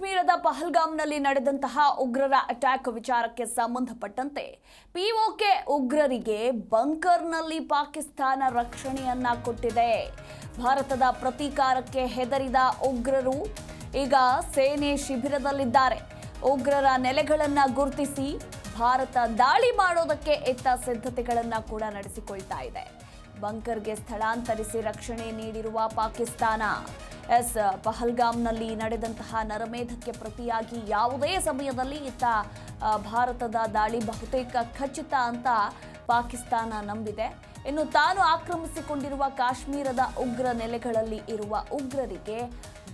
ಕಾಶ್ಮೀರದ ಪಹಲ್ಗಾಮ್ನಲ್ಲಿ ನಡೆದಂತಹ ಉಗ್ರರ ಅಟ್ಯಾಕ್ ವಿಚಾರಕ್ಕೆ ಸಂಬಂಧಪಟ್ಟಂತೆ ಪಿಒಕೆ ಉಗ್ರರಿಗೆ ಬಂಕರ್ನಲ್ಲಿ ಪಾಕಿಸ್ತಾನ ರಕ್ಷಣೆಯನ್ನ ಕೊಟ್ಟಿದೆ. ಭಾರತದ ಪ್ರತೀಕಾರಕ್ಕೆ ಹೆದರಿದ ಉಗ್ರರು ಈಗ ಸೇನೆ ಶಿಬಿರದಲ್ಲಿದ್ದಾರೆ. ಉಗ್ರರ ನೆಲೆಗಳನ್ನು ಗುರುತಿಸಿ ಭಾರತ ದಾಳಿ ಮಾಡೋದಕ್ಕೆ ಇತ್ತ ಸಿದ್ಧತೆಗಳನ್ನು ಕೂಡ ನಡೆಸಿಕೊಳ್ತಾ ಇದೆ. ಬಂಕರ್ಗೆ ಸ್ಥಳಾಂತರಿಸಿ ರಕ್ಷಣೆ ನೀಡಿರುವ ಪಾಕಿಸ್ತಾನ ಎಸ್, ಪಹಲ್ಗಾಮ್ನಲ್ಲಿ ನಡೆದಂತಹ ನರಮೇಧಕ್ಕೆ ಪ್ರತಿಯಾಗಿ ಯಾವುದೇ ಸಮಯದಲ್ಲಿ ಇತ್ತ ಭಾರತದ ದಾಳಿ ಬಹುತೇಕ ಖಚಿತ ಅಂತ ಪಾಕಿಸ್ತಾನ ನಂಬಿದೆ. ಇನ್ನು ತಾನು ಆಕ್ರಮಿಸಿಕೊಂಡಿರುವ ಕಾಶ್ಮೀರದ ಉಗ್ರ ನೆಲೆಗಳಲ್ಲಿ ಇರುವ ಉಗ್ರರಿಗೆ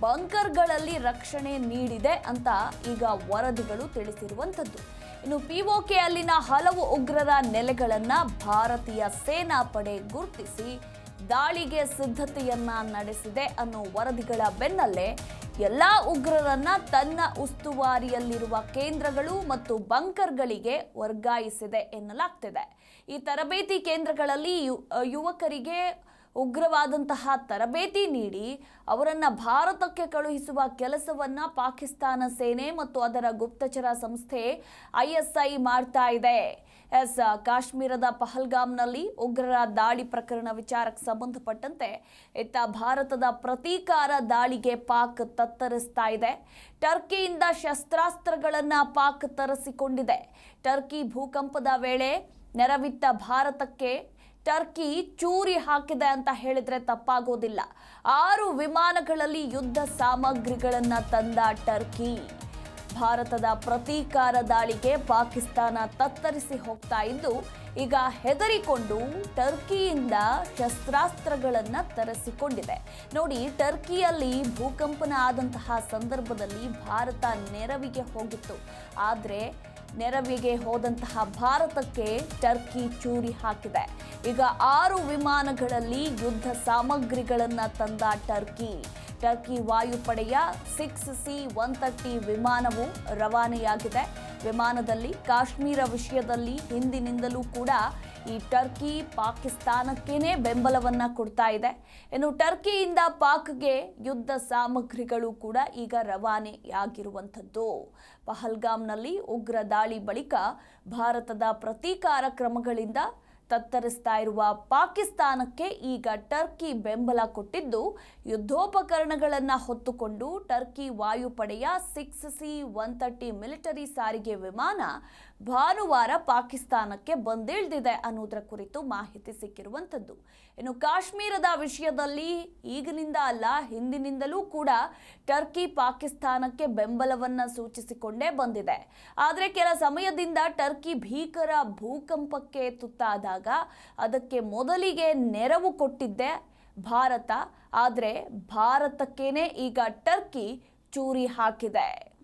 ಬಂಕರ್ಗಳಲ್ಲಿ ರಕ್ಷಣೆ ನೀಡಿದೆ ಅಂತ ಈಗ ವರದಿಗಳು ತಿಳಿಸಿರುವಂಥದ್ದು. ಇನ್ನು ಪಿಒಕೆ ಅಲ್ಲಿನ ಹಲವು ಉಗ್ರರ ನೆಲೆಗಳನ್ನು ಭಾರತೀಯ ಸೇನಾ ಪಡೆ ಗುರುತಿಸಿ ದಾಳಿಗೆ ಸಿದ್ಧತೆಯನ್ನ ನಡೆಸಿದೆ ಅನ್ನೋ ವರದಿಗಳ ಬೆನ್ನಲ್ಲೇ ಎಲ್ಲ ಉಗ್ರರನ್ನ ತನ್ನ ಉಸ್ತುವಾರಿಯಲ್ಲಿರುವ ಕೇಂದ್ರಗಳು ಮತ್ತು ಬಂಕರ್ಗಳಿಗೆ ವರ್ಗಾಯಿಸಿದೆ ಎನ್ನಲಾಗ್ತಿದೆ. ಈ ತರಬೇತಿ ಕೇಂದ್ರಗಳಲ್ಲಿ ಯುವಕರಿಗೆ ಉಗ್ರವಾದಂತಹ ತರಬೇತಿ ನೀಡಿ ಅವರನ್ನು ಭಾರತಕ್ಕೆ ಕಳುಹಿಸುವ ಕೆಲಸವನ್ನ ಪಾಕಿಸ್ತಾನ ಸೇನೆ ಮತ್ತು ಅದರ ಗುಪ್ತಚರ ಸಂಸ್ಥೆ ಐಎಸ್ಐ ಮಾಡ್ತಾ ಇದೆ. ಎಸ್, ಕಾಶ್ಮೀರದ ಪಹಲ್ಗಾಮ್ನಲ್ಲಿ ಉಗ್ರರ ದಾಳಿ ಪ್ರಕರಣ ವಿಚಾರಕ್ಕೆ ಸಂಬಂಧಪಟ್ಟಂತೆ ಇತ್ತ ಭಾರತದ ಪ್ರತೀಕಾರ ದಾಳಿಗೆ ಪಾಕ್ ತತ್ತರಿಸ್ತಾ ಇದೆ. ಟರ್ಕಿಯಿಂದ ಶಸ್ತ್ರಾಸ್ತ್ರಗಳನ್ನು ಪಾಕ್ ತರಿಸಿಕೊಂಡಿದೆ. ಟರ್ಕಿ ಭೂಕಂಪದ ವೇಳೆ ನೆರವಿತ್ತ ಭಾರತಕ್ಕೆ ಟರ್ಕಿ ಚೂರಿ ಹಾಕಿದೆ ಅಂತ ಹೇಳಿದ್ರೆ ತಪ್ಪಾಗೋದಿಲ್ಲ. ಆರು ವಿಮಾನಗಳಲ್ಲಿ ಯುದ್ಧ ಸಾಮಗ್ರಿಗಳನ್ನ ತಂದ ಟರ್ಕಿ. ಭಾರತದ ಪ್ರತೀಕಾರ ದಾಳಿಗೆ ಪಾಕಿಸ್ತಾನ ತತ್ತರಿಸಿ ಹೋಗ್ತಾ ಇದ್ದು, ಈಗ ಹೆದರಿಕೊಂಡು ಟರ್ಕಿಯಿಂದ ಶಸ್ತ್ರಾಸ್ತ್ರಗಳನ್ನು ತರಿಸಿಕೊಂಡಿದೆ. ನೋಡಿ, ಟರ್ಕಿಯಲ್ಲಿ ಭೂಕಂಪನ ಆದಂತಹ ಸಂದರ್ಭದಲ್ಲಿ ಭಾರತ ನೆರವಿಗೆ ಹೋಗಿತ್ತು. ಆದರೆ ನೆರವಿಗೆ ಹೋದಂತಹ ಭಾರತಕ್ಕೆ ಟರ್ಕಿ ಚೂರಿ ಹಾಕಿದೆ. ಈಗ ಆರು ವಿಮಾನಗಳಲ್ಲಿ ಯುದ್ಧ ಸಾಮಗ್ರಿಗಳನ್ನ ತಂದ ಟರ್ಕಿ. ಟರ್ಕಿ ವಾಯುಪಡೆಯ ಸಿಕ್ಸ್ ಸಿ ಒನ್ ತರ್ಟಿ ವಿಮಾನವು ರವಾನೆಯಾಗಿದೆ. ವಿಮಾನದಲ್ಲಿ ಕಾಶ್ಮೀರ ವಿಷಯದಲ್ಲಿ ಹಿಂದಿನಿಂದಲೂ ಕೂಡ ಈ ಟರ್ಕಿ ಪಾಕಿಸ್ತಾನಕ್ಕೇನೆ ಬೆಂಬಲವನ್ನ ಕೊಡ್ತಾ ಇದೆ. ಇನ್ನು ಟರ್ಕಿಯಿಂದ ಪಾಕ್ಗೆ ಯುದ್ಧ ಸಾಮಗ್ರಿಗಳು ಕೂಡ ಈಗ ರವಾನೆಯಾಗಿರುವಂಥದ್ದು. ಪಹಲ್ಗಾಮ್ನಲ್ಲಿ ಉಗ್ರ ದಾಳಿ ಬಳಿಕ ಭಾರತದ ಪ್ರತೀಕಾರ ಕ್ರಮಗಳಿಂದ ತತ್ತರಿಸ್ತಾ ಇರುವ ಪಾಕಿಸ್ತಾನಕ್ಕೆ ಈಗ ಟರ್ಕಿ ಬೆಂಬಲ ಕೊಟ್ಟಿದ್ದು, ಯುದ್ಧೋಪಕರಣಗಳನ್ನು ಹೊತ್ತುಕೊಂಡು ಟರ್ಕಿ ವಾಯುಪಡೆಯ six C one thirty military ಸಾರಿಗೆ ವಿಮಾನ ಭಾನುವಾರ ಪಾಕಿಸ್ತಾನಕ್ಕೆ ಬಂದಿಳಿದಿದೆ ಅನ್ನೋದರ ಕುರಿತು ಮಾಹಿತಿ ಸಿಕ್ಕಿರುವಂಥದ್ದು. ಇನ್ನು ಕಾಶ್ಮೀರದ ವಿಷಯದಲ್ಲಿ ಈಗಿನಿಂದ ಅಲ್ಲ, ಹಿಂದಿನಿಂದಲೂ ಕೂಡ ಟರ್ಕಿ ಪಾಕಿಸ್ತಾನಕ್ಕೆ ಬೆಂಬಲವನ್ನ ಸೂಚಿಸಿಕೊಂಡೇ ಬಂದಿದೆ. ಆದರೆ ಕೆಲ ಸಮಯದಿಂದ ಟರ್ಕಿ ಭೀಕರ ಭೂಕಂಪಕ್ಕೆ ತುತ್ತಾದಾಗ ಅದಕ್ಕೆ ಮೊದಲಿಗೆ ನೆರವು ಕೊಟ್ಟಿದ್ದೆ ಭಾರತ. ಆದರೆ ಭಾರತಕ್ಕೇನೆ ಈಗ ಟರ್ಕಿ ಚೂರಿ ಹಾಕಿದೆ.